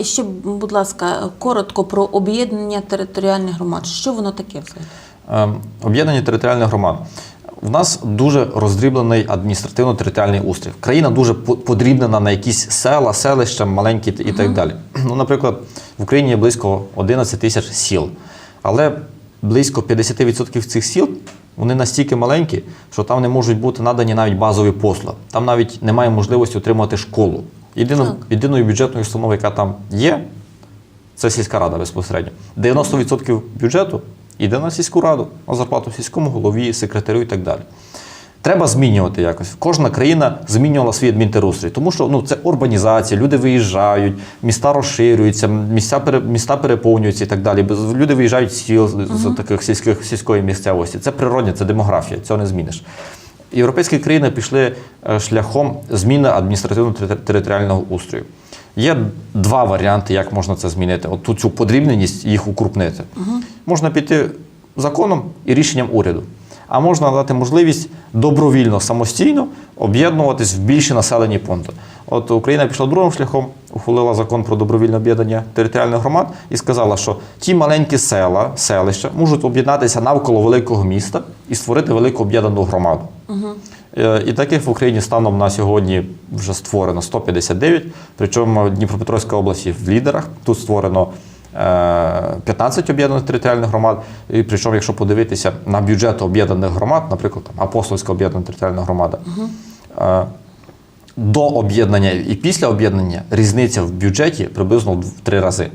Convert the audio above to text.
І ще, будь ласка, коротко про об'єднання територіальних громад. Що воно таке взагалі? Ем, Об'єднані територіальних громад. В нас дуже роздріблений адміністративно-територіальний устрій. Країна дуже подрібнена на якісь села, селища, маленькі і так далі. Ну, наприклад, в Україні є близько 11 тисяч сіл, але близько 50% цих сіл вони настільки маленькі, що там не можуть бути надані навіть базові послуги. Там навіть немає можливості отримати школу. Єдино, єдиною бюджетною установою, яка там є, це сільська рада безпосередньо. 90% бюджету йде на сільську раду, на зарплату сільському голові, секретарю і так далі. Треба змінювати якось. Кожна країна змінювала свій адмінтерустрій, тому що ну, це урбанізація, люди виїжджають, міста розширюються, місця, пере- міста переповнюються і так далі. Люди виїжджають з сіл з з таких сільських сільської місцевості. Це природне, це демографія, цього не зміниш. Європейські країни пішли е, шляхом зміни адміністративно-територіального устрою. Є два варіанти, як можна це змінити. От цю подрібненість їх укрупнити. Можна піти законом і рішенням уряду. А можна дати можливість добровільно, самостійно об'єднуватись в більші населені пункти. От Україна пішла другим шляхом, ухвалила закон про добровільне об'єднання територіальних громад і сказала, що ті маленькі села, селища можуть об'єднатися навколо великого міста і створити велику об'єднану громаду. Е, І таких в Україні станом на сьогодні вже створено 159, причому Дніпропетровська область є в лідерах. Тут створено е, 15 об'єднаних територіальних громад. І причому, якщо подивитися на бюджет об'єднаних громад, наприклад, там Апостольська об'єднана територіальна громада, е, до об'єднання і після об'єднання різниця в бюджеті приблизно в три рази.